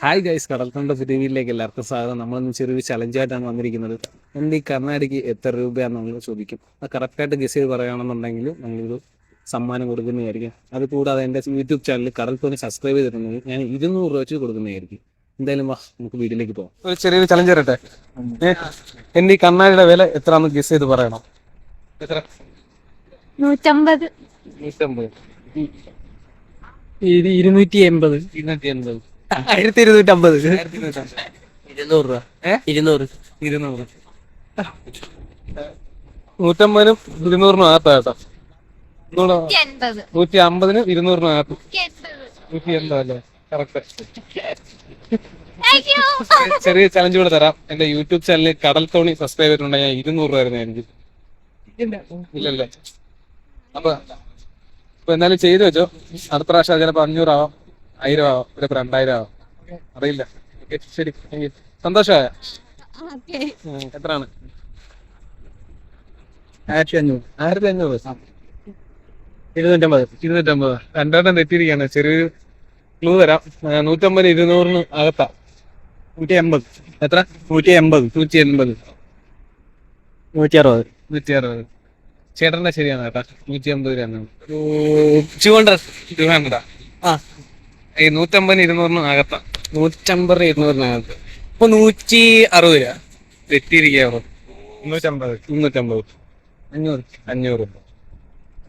Hi guys കടൽക്കൊണ്ട ഫിലിമിലേക്ക് എല്ലാവർക്കും സ്വാഗതം. നമ്മളിന്ന് ചെറിയൊരു ചലഞ്ചായിട്ടാണ് വന്നിരിക്കുന്നത്. എന്ത് ഈ കർണാടകയ്ക്ക് എത്ര രൂപയാണെന്ന് നമ്മൾ ചോദിക്കും. അത് കറക്റ്റായിട്ട് ഗസ് ചെയ്ത് പറയുകയാണെന്നുണ്ടെങ്കിൽ നമ്മളൊരു സമ്മാനം കൊടുക്കുന്നതായിരിക്കും. അത് കൂടാതെ എന്റെ യൂട്യൂബ് ചാനൽ കടൽക്കൊന്ന് സബ്സ്ക്രൈബ് ചെയ്തിട്ടുണ്ടെങ്കിൽ ഞാൻ ഇരുന്നൂറ് രൂപ വെച്ച് കൊടുക്കുന്നതായിരിക്കും. എന്തായാലും വാ നമുക്ക് വീട്ടിലേക്ക് പോകാം ഒരു ചെറിയൊരു ചലഞ്ച് തരട്ടെ എന്റെ ഈ കണ്ണാടിയുടെ വില എത്രയാണെന്ന് ഗസ് ചെയ്ത് പറയണം. എത്ര? നൂറ്റമ്പത്. ഇരുന്നൂറ്റി എൺപത്. ഇരുന്നൂറ്റി എൺപത്. ആയിരത്തി ഇരുന്നൂറ്റി അമ്പത് ആയിരത്തി ഇരുന്നൂറ്റമ്പത് ഇരുന്നൂറ്. രൂപ? ഇരുന്നൂറ്. ഇരുന്നൂറ് നൂറ്റമ്പതിനും ഇരുന്നൂറിനും അകത്താ കേട്ടോ. നൂറ്റി അമ്പതിനും ഇരുന്നൂറിനും അകത്ത്. നൂറ്റി എൺപത് അല്ലേ? കറക്റ്റ്. ചെറിയ ചലഞ്ച് കൂടെ തരാം. എന്റെ യൂട്യൂബ് ചാനലിൽ കടൽ തോണി സബ്സ്ക്രൈബ് ചെയ്തിട്ടുണ്ട് ഞാൻ ഇരുന്നൂറ് രൂപ ആയിരുന്നു എനിക്ക് ഇല്ലല്ലേ? അപ്പൊ ഇപ്പൊ എന്തായാലും ചെയ്തു വെച്ചോ. അടുത്ത പ്രാവശ്യം ചിലപ്പോ അഞ്ഞൂറാവാം. ആയിരം ആവാം രണ്ടായിരം ആവാം അറിയില്ല. ഓക്കെ ശരി. സന്തോഷമായ എത്രയാണ് ആയിരത്തി അഞ്ഞൂറ് ആയിരത്തി അഞ്ഞൂറ് ഇരുന്നൂറ്റമ്പത്. ഇരുന്നൂറ്റമ്പത്. രണ്ടെണ്ണം തെറ്റിയിരിക്കുകയാണ്. ചെറിയൊരു ക്ലൂ തരാം. നൂറ്റമ്പത് ഇരുന്നൂറിന് അകത്താ. നൂറ്റി എൺപത് എത്ര? നൂറ്റി എൺപത് നൂറ്റി എൺപത് നൂറ്റി അറുപത് നൂറ്റി അറുപത് ചേട്ടന്റെ ശരിയാണ് കേട്ടാ. നൂറ്റി അമ്പത് രൂപയാണ് ടു ഹൺഡ്രഡ് ടു ഹൺഡ്രഡാ ആ. ഈ നൂറ്റമ്പതിന് ഇരുന്നൂറിന് അകത്താ. നൂറ്റമ്പത് ഇരുന്നൂറിനകത്ത്. ഇപ്പൊ നൂറ്റി അറുപത് രൂപ. തെറ്റിയിരിക്കുകയാണ്? മുന്നൂറ്റമ്പത്. മുന്നൂറ്റമ്പത്. അഞ്ഞൂറ്. അഞ്ഞൂറ്.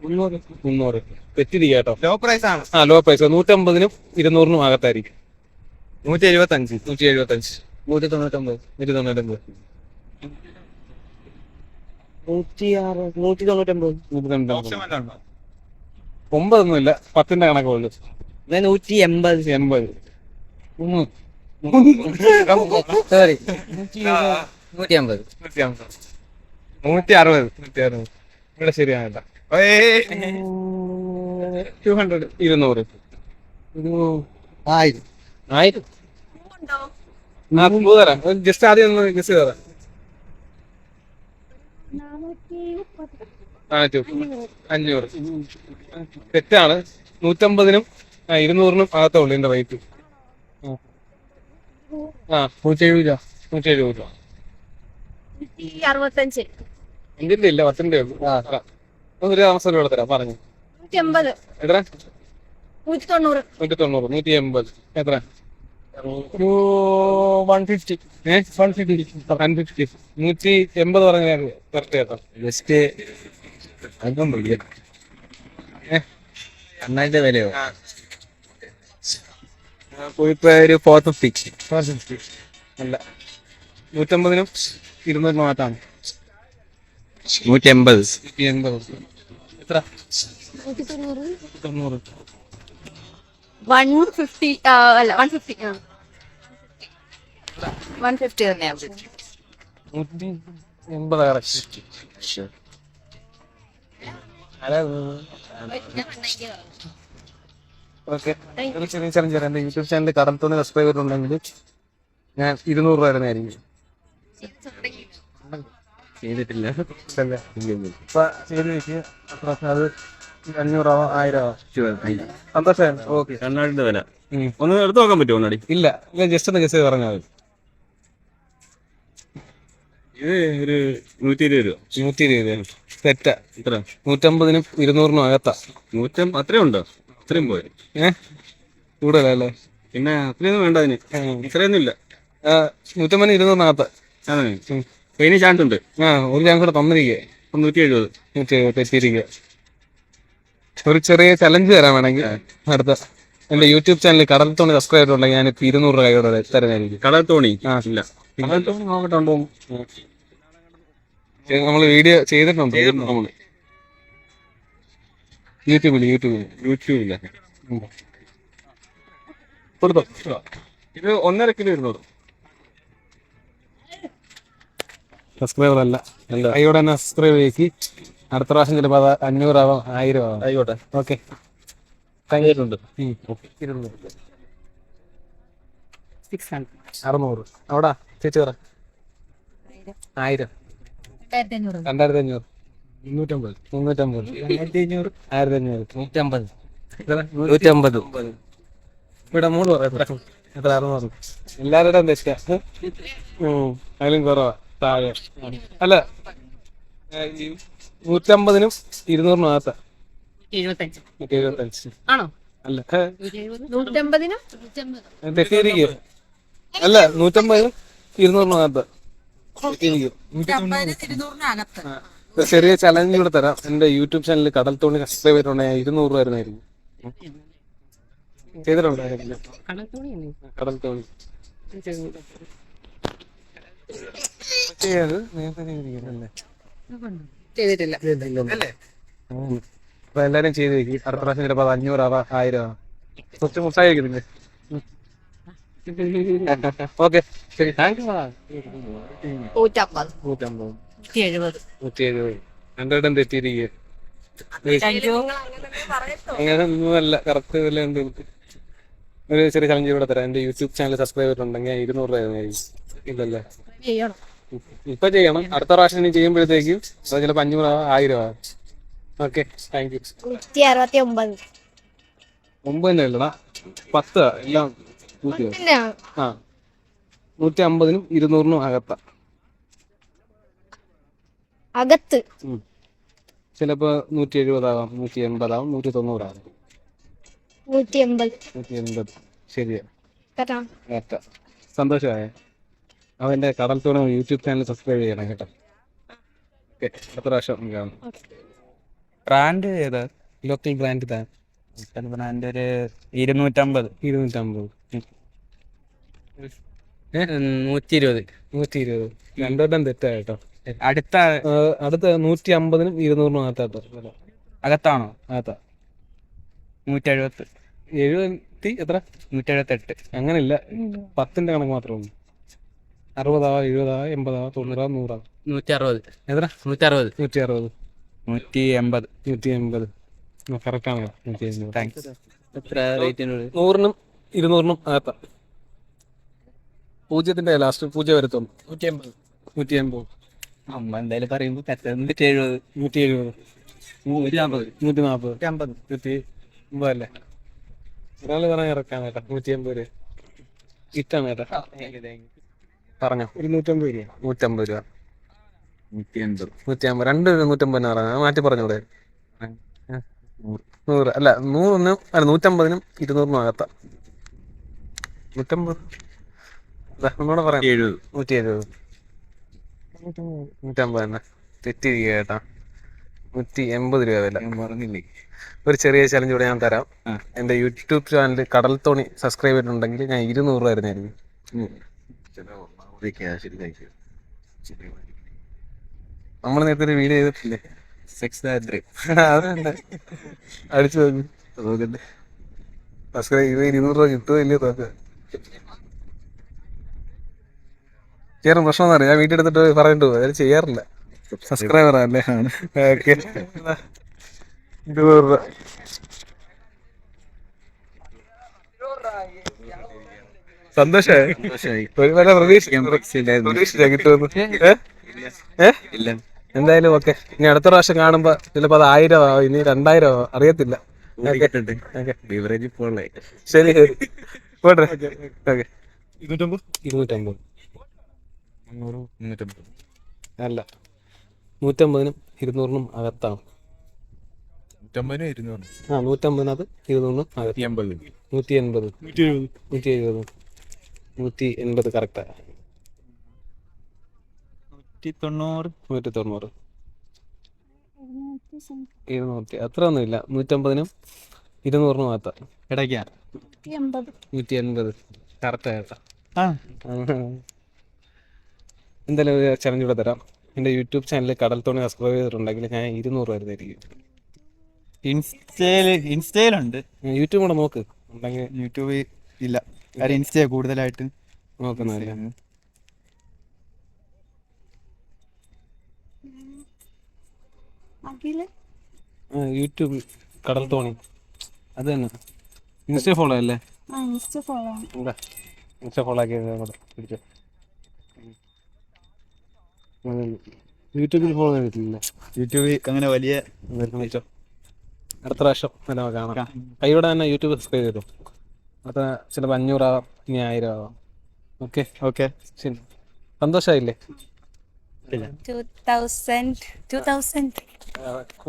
മുന്നൂറ്. മുന്നൂറ്. തെറ്റിരിക്കുക കേട്ടോ ലോ പ്രൈസ് ആണ്. ആ ലോ പ്രൈസ് നൂറ്റമ്പതിനും ഇരുന്നൂറിനും അകത്തായിരിക്കും. നൂറ്റി എഴുപത്തി അഞ്ച് നൂറ്റി എഴുപത്തി അഞ്ച് നൂറ്റി തൊണ്ണൂറ്റൊമ്പത് നൂറ്റി തൊണ്ണൂറ്റമ്പത് നൂറ്റി ആറ് നൂറ്റി തൊണ്ണൂറ്റൊമ്പത് നൂറ്റി തൊണ്ണൂറ്റമ്പത് ഒമ്പതൊന്നുമില്ല. പത്തിന്റെ കണക്കുള്ളൂ നൂറ്റി എൺപത്. എൺപത് സോറി നൂറ്റി അമ്പത് നൂറ്റി അമ്പത് നൂറ്റി അറുപത് നൂറ്റി അറുപത് ഇവിടെ ശരിയാണ് ടു ഹൺഡ്രഡ് ഇരുന്നൂറ്. ഒരു ആയിരം. ആയിരം. തരാം. ജസ്റ്റ് ആദ്യം ഒന്ന് ഗസ് മുപ്പത്. അഞ്ഞൂറ്. തെറ്റാണ്. നൂറ്റമ്പതിനും ആ, ഇരുന്നൂറിനും അകത്തേ ഉള്ളു ഇതിന്റെ റേറ്റ് ആ നൂറ്റി എഴുപത് രൂപ നൂറ്റി എഴുപത് രൂപ. അറുപത്തഞ്ച്. എന്റെ ഇല്ല പത്തിന്റെ ഉള്ളു. ഒരു താമസം ഇവിടെ തരാം പറഞ്ഞു. എത്ര? നൂറ്റി തൊണ്ണൂറ് നൂറ്റി തൊണ്ണൂറ് നൂറ്റി എൺപത് എത്ര one fifty one fifty one fifty നൂറ്റി എൺപത് പറഞ്ഞ കറക്റ്റ് കേട്ടോ. ജസ്റ്റ് അതും വിലയോ? ഇപ്പൊ ഒരു ഫോർ ഫിഫ്റ്റി ഫോർ ഫിഫ്റ്റി അല്ല നൂറ്റമ്പതിനും ഇരുന്നൂറിനും മാത്രമാണ്. നൂറ്റി എൺപത് നൂറ്റി എൺപത് എത്ര തൊണ്ണൂറ് വൺ ഫിഫ്റ്റി അല്ല വൺ ഫിഫ്റ്റി വൺ ഫിഫ്റ്റി തന്നെയാണ് നൂറ്റി എൺപത് കറക്റ്റ് ഓക്കെ. ചെറിയ ചലഞ്ച് തരാം. എന്റെ യൂട്യൂബ് ചാനൽ കടത്തൊന്ന് സബ്സ്ക്രൈബ് ചെയ്തിട്ടുണ്ടെങ്കിൽ ഞാൻ ഇരുന്നൂറ് രൂപ തരുന്നതായിരിക്കും ചെയ്തിട്ടില്ല. ചെയ്ത് അത്ര അത് ഓക്കെ. കണ്ണാടിന്റെ വില. ഒന്ന് എടുത്തു നോക്കാൻ പറ്റുമോ കണ്ണാടി? ഇല്ല. ഇല്ല ജസ്റ്റ് ഒന്ന് ഗസ് ചെയ്ത് പറഞ്ഞാൽ മതി. ഇത് ഒരു നൂറ്റി ഇരുപത് രൂപ. നൂറ്റി ഇരുപത് രൂപ തെറ്റാ. ഇത്ര നൂറ്റമ്പതിനും ഇരുന്നൂറിനും അകത്താ. നൂറ്റം അത്രയും ഉണ്ടോ? അത്രയും പോയി. ഏഹ് കൂടുതലല്ലേ? പിന്നെ അത്രയൊന്നും വേണ്ട അതിന്. ഇത്രയൊന്നും ഇല്ല നൂറ്റമ്പതിന് ഇരുന്നൂറിനകത്ത് അതെ. ഇനി ചാൻസ് ഉണ്ട്. ആ ഒരു ചാൻസ് കൂടെ തന്നിരിക്കേ. നൂറ്റി എഴുപത് നൂറ്റി എഴുപത് എത്തിയിരിക്കുക ഒരു ചെറിയ ചലഞ്ച് തരാൻ വേണമെങ്കിൽ അടുത്ത എന്റെ യൂട്യൂബ് ചാനൽ കടൽ തോണി സബ്സ്ക്രൈബ് ചെയ്തിട്ടുണ്ടെങ്കിൽ ഞാൻ ഇപ്പൊ ഇരുന്നൂറ് രൂപ കൈയോടെ തരുന്നതായിരിക്കും കടൽ തോണി? ആ. ഇല്ല. കടൽ തോണി നോക്കട്ടുണ്ടോ നമ്മൾ വീഡിയോ ചെയ്തിട്ടുണ്ട്? ചെയ്തിട്ടുണ്ട് യൂട്യൂബിൽ യൂട്യൂബിൽ യൂട്യൂബില്ല കൊടുത്തോ ഇത് ഒന്നര കിലോ ഇരുന്നൂറ്. സബ്സ്ക്രൈബർ അല്ല. കൈയോടെ തന്നെ സബ്സ്ക്രൈബ് ചെയ്ക്കി അടുത്ത പ്രാവശ്യം ചിലപ്പോൾ അത് അഞ്ഞൂറാവാം ആയിരം ആവാം ആയിക്കോട്ടെ ഓക്കെ അറുന്നൂറ്. അവിടാ ചേച്ചി പറ. ആയിരം. രണ്ടായിരത്തി അഞ്ഞൂറ് രണ്ടായിരത്തി അഞ്ഞൂറ് മുന്നൂറ്റമ്പത്. മുന്നൂറ്റമ്പത്. ആയിരത്തി അഞ്ഞൂറ് ആയിരത്തി അഞ്ഞൂറ് നൂറ്റമ്പത്. നൂറ്റമ്പത്. ഇവിടെ മൂന്ന് പറയാം എത്ര? അറുന്നൂറ്. അതിലും കുറവാ. താഴെ. അല്ല ഈ നൂറ്റമ്പതിനും ഇരുന്നൂറിനും അകത്താ. എഴുപത്തഞ്ച് അല്ല. തെറ്റിയിരിക്കും അല്ല നൂറ്റമ്പതിനും ഇരുന്നൂറിനും അകത്ത്. തെറ്റിയിരിക്കും. ഒരു ചെറിയ ചലഞ്ച് കൂടെ തരാം. എന്റെ യൂട്യൂബ് ചാനലിൽ കടൽ തോണി സബ്സ്ക്രൈബ് ചെയ്തിട്ടുണ്ടെങ്കിൽ ഇരുന്നൂറ് രൂപ ചെയ്തിട്ടുണ്ടായിരുന്നു കടൽ തോണി. ചെയ്യത് നേരത്തെ ചെയ്തിരിക്കുന്നല്ലേ ചെയ്തിട്ടില്ല. ഉം. അപ്പൊ എല്ലാരും ചെയ്ത് വെക്കി. അടുത്ത പ്രാവശ്യം ചിലപ്പോ അത് അഞ്ഞൂറ് ആവാ ആയിരം ആവാം. കുറച്ച് മുട്ടായിരിക്കുന്നില്ലേ ഓക്കെ. ശരി. Thank you. നൂറ്റമ്പത്. നൂറ്റമ്പത്. നൂറ്റി എഴുപത് നൂറ്റി എഴുപത് രണ്ടിടം തെറ്റിയിരിക്കുക അങ്ങനെ ഒന്നുമല്ല കറക്റ്റ് വില ഉണ്ട്. എനിക്ക്. ഒരു ചെറിയ ചലഞ്ച് കൂടെ തരാം. എന്റെ യൂട്യൂബ് ചാനൽ സബ്സ്ക്രൈബ് ഉണ്ടെങ്കിൽ ഇരുന്നൂറ് രൂപ ഇല്ലല്ലേ? ഇപ്പൊ ചെയ്യണം. അടുത്ത പ്രാവശ്യം ഇനി ചെയ്യുമ്പോഴത്തേക്കും ചിലപ്പോ അഞ്ഞൂറ് ആയിരം ആവാം. ഓക്കെ താങ്ക് യു നൂറ്റി അറുപത്തി ഒമ്പത് തന്നെ അല്ലടാ. പത്ത് എല്ലാം ആ. നൂറ്റി അമ്പതിനും ഇരുന്നൂറിനും അകത്ത. അകത്ത്. ചിലപ്പോ നൂറ്റി എഴുപതാവാം നൂറ്റി എൺപതാവും നൂറ്റി തൊണ്ണൂറാവും നൂറ്റി എൺപത് നൂറ്റി എൺപത് ശരിയാ കറക്റ്റാ സന്തോഷമായ. അവന്റെ കടൽ തോണ യൂട്യൂബ് ചാനൽ സബ്സ്ക്രൈബ് ചെയ്യണം കേട്ടോ. ഓക്കെ അടുത്ത പ്രാവശ്യം കാണാം. ബ്രാൻഡ് ഏതാ? ലോക്കൽ ബ്രാൻഡ് താൻ ബ്രാൻഡ് ഒരു ഇരുന്നൂറ്റമ്പത്. ഇരുന്നൂറ്റമ്പത്. നൂറ്റി ഇരുപത് നൂറ്റി ഇരുപത് രണ്ടോട്ടം തെറ്റാ കേട്ടോ. അടുത്ത അടുത്ത നൂറ്റി അമ്പതിനും ഇരുന്നൂറിനും അകത്താട്ടോ. വില. അകത്താണോ? അകത്താ. നൂറ്റി എഴുപത്തി എഴുപത്തി എത്ര? നൂറ്റി എഴുപത്തെട്ട് അങ്ങനെയില്ല പത്തിന്റെ കണക്ക് മാത്രമേ ഉള്ളൂ. അറുപതാവാ എഴുപതാവാ എൺപതാവാ തൊണ്ണൂറാ നൂറാ. നൂറ്റി അറുപത് എത്ര? നൂറ്റി അറുപത് നൂറ്റി അറുപത് നൂറ്റി എൺപത് നൂറ്റി എൺപത് കറക്റ്റാണ് നൂറ്റി എൺപത് താങ്ക്സ് എത്ര റേറ്റിനോട്? നൂറിനും ഇരുന്നൂറിനും അകത്താ. പൂജ്യത്തിന്റെ ലാസ്റ്റ് പൂജ്യം വരത്തുള്ളൂ. നൂറ്റി എൺപത് നൂറ്റി എൺപത് അമ്മ എന്തായാലും പറയുമ്പോ നൂറ്റി എഴുപത് നൂറ്റി എഴുപത്. നൂറ്റി നാൽപ്പത് നൂറ്റി നാൽപ്പത് നൂറ്റി അമ്പത് നൂറ്റി അല്ലേ? ഒരാൾ പറഞ്ഞ ഇറക്കാൻ കേട്ടോ. നൂറ്റി അമ്പത് രൂപ. ഇറ്റാണ് കേട്ടോ. പറഞ്ഞോ? ഒരു നൂറ്റമ്പത് രൂപ. നൂറ്റമ്പത് രൂപ. നൂറ്റി അമ്പത് രണ്ട് നൂറ്റമ്പതിന് പറഞ്ഞു? മാറ്റി പറഞ്ഞൂടെ. നൂറ്. അല്ല നൂറിനും അല്ല നൂറ്റമ്പതിനും ഇരുന്നൂറിനും ആകത്ത നൂറ്റമ്പത്. ഒന്നുകൂടെ പറയാം. എഴുപത് നൂറ്റി എഴുപത് നൂറ്റമ്പത് തന്നെ തെറ്റിരിക്കുക കേട്ടാ. നൂറ്റി എൺപത് രൂപ വില. പറഞ്ഞില്ലേ? ഒരു ചെറിയ ചലഞ്ച് കൂടെ ഞാൻ തരാം. എന്റെ യൂട്യൂബ് ചാനൽ കടൽ തോണി സബ്സ്ക്രൈബ് ചെയ്തിട്ടുണ്ടെങ്കിൽ ഞാൻ ഇരുന്നൂറ് രൂപ തരുന്നതായിരിക്കും നമ്മൾ നേരത്തെ ഒരു വീഡിയോ ചെയ്തിട്ടില്ലേ? സെക്സ് ദാരിദ്ര്യം. അതുണ്ട് അടിച്ചു നോക്കി സബ്സ്ക്രൈബ് ചെയ്ത് ഇരുന്നൂറ് രൂപ കിട്ടുമോ ഇല്ലയോ നോക്കുക ചെയ്യാറും പ്രശ്നം ഞാൻ വീട്ടിൽ എടുത്തിട്ട് പറഞ്ഞിട്ട് പോകും അത് ചെയ്യാറില്ല. സബ്സ്ക്രൈബർ അല്ലേ? ഓക്കെ രൂപ. സന്തോഷമായി ഒരു കിട്ടുമെന്ന്? ഇല്ല. എന്തായാലും ഓക്കെ ഇനി അടുത്ത പ്രാവശ്യം കാണുമ്പോ ചിലപ്പോ അത് ആയിരം ആവോ ഇനി രണ്ടായിരം ആവോ അറിയത്തില്ല ശരി ശരി. പോട്ടെ. ഓക്കെ ഇരുന്നൂറ്റമ്പത്. ഇരുന്നൂറ്റമ്പത് മുന്നൂറ്റമ്പത്. അല്ല നൂറ്റമ്പതിനും ഇരുന്നൂറിനും അകത്താണ്. നൂറ്റമ്പതിനും ആ നൂറ്റമ്പതിനകത്ത് ഇരുന്നൂറിനും അകത്ത്. എൺപത് നൂറ്റി എൺപത് നൂറ്റി എഴുപത് നൂറ്റി എൺപത് കറക്റ്റാ നൂറ്റി തൊണ്ണൂറ് നൂറ്റി തൊണ്ണൂറ് ഇരുന്നൂറ്റി അത്ര ഒന്നുമില്ല നൂറ്റമ്പതിനും ഇരുന്നൂറിനും അകത്ത. ഇടയ്ക്കാ നൂറ്റി എൺപത് കറക്റ്റ് ആയിട്ടാ ആ. എന്തായാലും ഒരു ചലഞ്ച് കൂടെ തരാം. എന്റെ യൂട്യൂബ് ചാനൽ കടൽ തോണി സബ്സ്ക്രൈബ് ചെയ്തിട്ടുണ്ടെങ്കിൽ ഞാൻ ഇരുന്നൂറ് വരുന്നതായിരിക്കും. ഇൻസ്റ്റയിൽ ഇൻസ്റ്റയിലുണ്ട്. യൂട്യൂബ് കൂടെ നോക്ക്. ഉണ്ടെങ്കിൽ യൂട്യൂബ് ഇല്ല. കാര്യം ഇൻസ്റ്റ കൂടുതലായിട്ട്? നോക്കുന്നില്ല ആ യൂട്യൂബ് കടൽ തോണി. അത് തന്നെ. ഇൻസ്റ്റ ഫോളോ അല്ലേ ഇൻസ്റ്റ ഫോളോ ആക്കിയത് കൂടെ പിടിച്ചോ. യൂട്യൂബിൽ ഫോളോ ചെയ്തിട്ടില്ല? യൂട്യൂബിൽ അങ്ങനെ വലിയ അടുത്ത പ്രാവശ്യം നല്ല കാണാം. കൈയോടെ തന്നെ യൂട്യൂബ് സബ്സ്ക്രൈബ് ചെയ്തു? അത് ചിലപ്പോൾ അഞ്ഞൂറാവാം ഇനി ആയിരം ആവാം. ഓക്കെ. ഓക്കെ. ശരി. സന്തോഷമായില്ലേ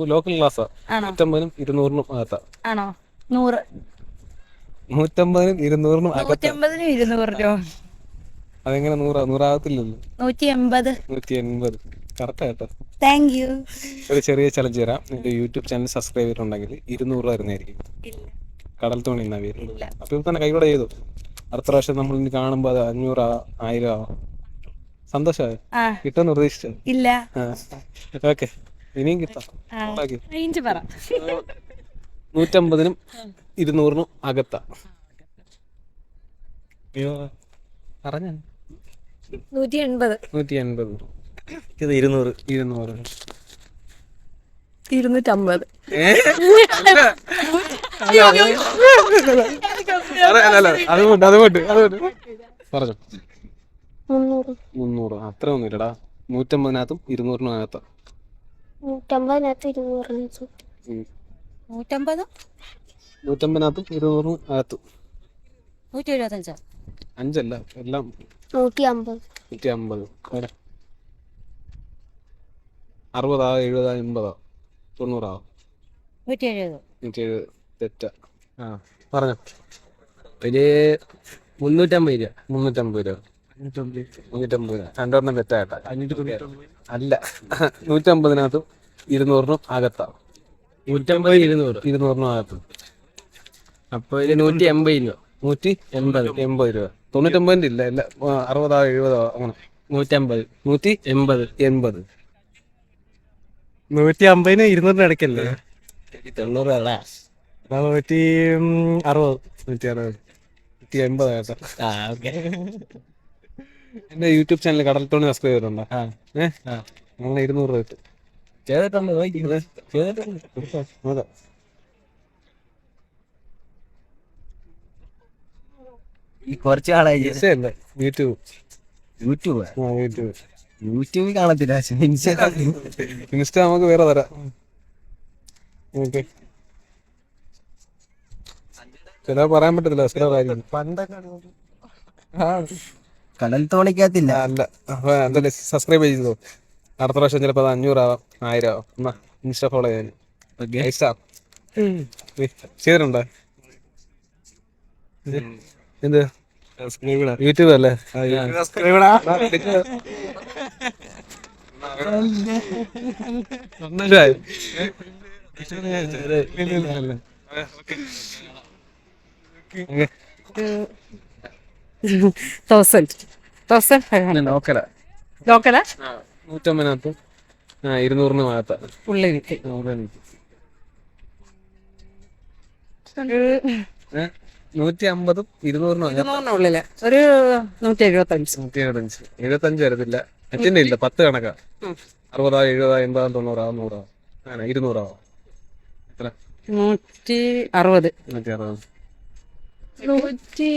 ലോക്കൽ ക്ലാസ്സാ ആണോ? നൂറ്റമ്പതിനും ഇരുന്നൂറിനും അകത്താ. ആണോ? നൂറ്. നൂറ്റമ്പതിനും ഇരുന്നൂറിനും അകത്താ. നൂറ്റമ്പതിനും ഇരുന്നൂറ് രൂപ അതെങ്ങനെ നൂറാ നൂറാകത്തില്ലല്ലോ? നൂറ്റി എൺപത് നൂറ്റി എൺപത് കറക്റ്റ് കേട്ടോ. താങ്ക് യു ഒരു ചെറിയ ചലഞ്ച് തരാം. നിന്റെ യൂട്യൂബ് ചാനൽ സബ്സ്ക്രൈബ് ചെയ്തിട്ടുണ്ടെങ്കിൽ ഇരുന്നൂറ് രൂപ തരുന്നതായിരിക്കും കടൽ തോണി എന്നാ പേര്? അപ്പൊ ഇത് തന്നെ കൈകൂടെ ചെയ്തു. അടുത്ത പ്രാവശ്യം നമ്മൾ ഇനി കാണുമ്പോ അത് അഞ്ഞൂറാ ആയിരം ആവാം. സന്തോഷമായി? കിട്ടാൻ കിട്ടുമെന്ന് പ്രതീക്ഷിച്ചു? ഇല്ല. ഓക്കെ ഇനിയും കിട്ടാം. നൂറ്റമ്പതിനും ഇരുന്നൂറിനും അകത്താ. പറഞ്ഞ. നൂറ്റി എൺപത് നൂറ്റി എൺപത് ഇത് ഇരുന്നൂറ്. ഇരുന്നൂറ്. ഇരുന്നൂറ്റമ്പത്. അതുകൊണ്ട് അതുകൊണ്ട് അതുകൊണ്ട് പറഞ്ഞു. മുന്നൂറ്. അത്ര നൂറ്റമ്പതിനകത്തും ഇരുന്നൂറിനും അകത്താ നൂറ്റമ്പതിനകത്ത് ഇരുന്നൂറിനകത്ത്. നൂറ്റമ്പത്? നൂറ്റമ്പതിനകത്തും ഇരുന്നൂറിനും അകത്തും നൂറ്റി എഴുപത്തഞ്ചോ? അഞ്ചല്ല എല്ലാം നൂറ്റി അമ്പത് നൂറ്റി അമ്പത്. അറുപതാ എഴുപതാ എൺപതാ തൊണ്ണൂറാ നൂറ്റി എഴുപത് നൂറ്റി എഴുപത് തെറ്റ. ആ പറഞ്ഞോ. ഒരു മുന്നൂറ്റമ്പത് രൂപ. മുന്നൂറ്റമ്പത് രൂപ. മുന്നൂറ്റമ്പത്. രൂപ. രണ്ടെണ്ണം തെറ്റായിട്ടാ. അല്ല. നൂറ്റമ്പതിനകത്തും ഇരുന്നൂറിനും അകത്താ നൂറ്റമ്പത് ഇരുന്നൂറ്. ഇരുന്നൂറിനും അകത്തും. അപ്പൊ നൂറ്റി എൺപത് രൂപ. നൂറ്റി എൺപത്. എൺപത് രൂപ. തൊണ്ണൂറ്റൊമ്പതിന്റെ ഇല്ല ഇല്ല. അറുപതോ എഴുപതോ അങ്ങനെ. നൂറ്റമ്പത്. നൂറ്റി എൺപത്. എൺപത്. നൂറ്റി അമ്പതിന് ഇരുന്നൂറിന് ഇടയ്ക്കല്ലേ? തൊണ്ണൂറ് നൂറ്റി അറുപത് നൂറ്റി അറുപത്. നൂറ്റി എൺപത് കേട്ടോ. എന്റെ യൂട്യൂബ് ചാനൽ കടൽ തോണി സബ്സ്ക്രൈബ് ചെയ്തിട്ടുണ്ടോ ഏഹ് അങ്ങനെ ഇരുന്നൂറ് രൂപ കിട്ടും ചെയ്തിട്ടുണ്ട് ചെയ്തിട്ടുണ്ട്. ഈ കുറച്ച്. ഇൻസ്റ്റയല്ല യൂട്യൂബ്. യൂട്യൂബ്? ആ യൂട്യൂബ്. യൂട്യൂബിൽ കാണത്തില്ല. ഇൻസ്റ്റ നമുക്ക് വേറെ തരാം. ഓക്കെ. ചില പറയാൻ പറ്റത്തില്ല ചില കാര്യം ആ. കടൽ തോണിക്കകത്തില്ല. അല്ല അപ്പൊ എന്തായാലും സബ്സ്ക്രൈബ് ചെയ്തോ. അടുത്ത പ്രാവശ്യം ചിലപ്പോ അത് അഞ്ഞൂറാവാം ആയിരം ആവാം എന്നാ ഇൻസ്റ്റ ഫോളോ ചെയ്യാൻ. ചെയ്തിട്ടുണ്ടോ? എന്ത്? യൂട്യൂബ്. അല്ലേ തൗസൻഡ് തൗസൻഡ് ഫൈവ് ഹൺഡ്രഡ് നോക്കല. ലോക്കല നൂറ്റമ്പതിനകത്തും. ആ ഇരുന്നൂറിന് ഭാഗത്ത് ഉള്ളിലേക്ക് ഏ? നൂറ്റി അമ്പതും ഇരുന്നൂറിനും ഇരുന്നൂറിനുള്ളിൽ ഒരു നൂറ്റി എഴുപത്തഞ്ച് നൂറ്റി എഴുപത്തഞ്ച് എഴുപത്തഞ്ച് വരത്തില്ല. അച്ഛന്റെ ഇല്ല പത്ത് കണക്കാ. അറുപതാ എഴുപതാ എൺപതാ തൊണ്ണൂറാ നൂറാ. അങ്ങനെ ഇരുന്നൂറാവോ എത്ര? നൂറ്റി അറുപത്. നൂറ്റി അറുപത് നൂറ്റി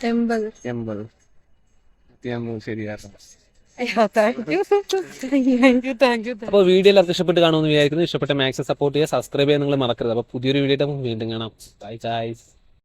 എൺപത്. എൺപത്. നൂറ്റി അമ്പത് ശരിയാക്കാം. അപ്പോൾ വീഡിയോ എല്ലാവർക്കും ഇഷ്ടപ്പെട്ട് കാണുമെന്ന് വിചാരിക്കുന്നു. ഇഷ്ടപ്പെട്ട മാക്സിമം സപ്പോർട്ട് ചെയ്യുക സബ്സ്ക്രൈബ് ചെയ്യാൻ നിങ്ങൾ മറക്കരുത്. അപ്പോൾ പുതിയൊരു വീഡിയോ വീണ്ടും കാണാം. ബൈ ചായ്സ്